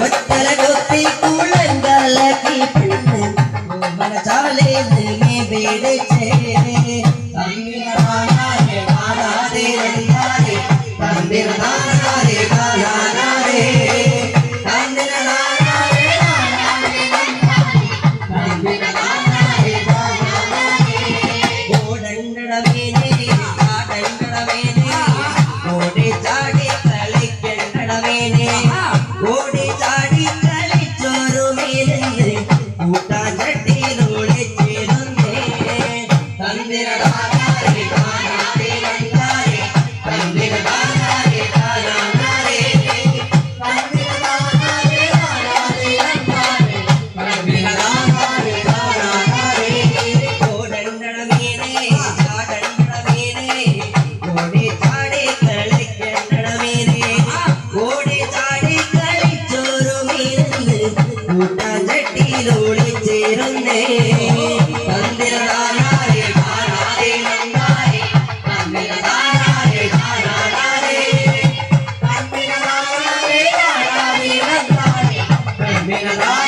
ஒத்தர கொத்தி குளங்கலகி பின்னு மனசாலே நீ வேடிச்சே தம்பிரமானாரே மாதாதே தம்பிரமா வேணே ஓடி தாடி கலைச்சோறு மேலே கூட்டாஞ்சட்டி நூலை சேர்ந்தே தந்திரடாரி मेरा